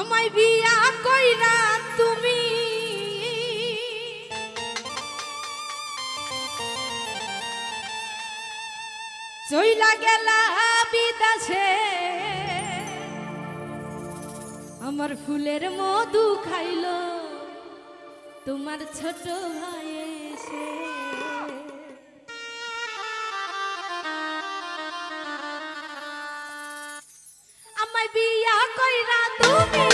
আমায় বিয়া কইরা তুমি। চইলা গেলা বিদাছে আমার ফুলের মধু খাইলো তোমার ছোট ভাই এসে। আমায় বিয়া কইরা তুমি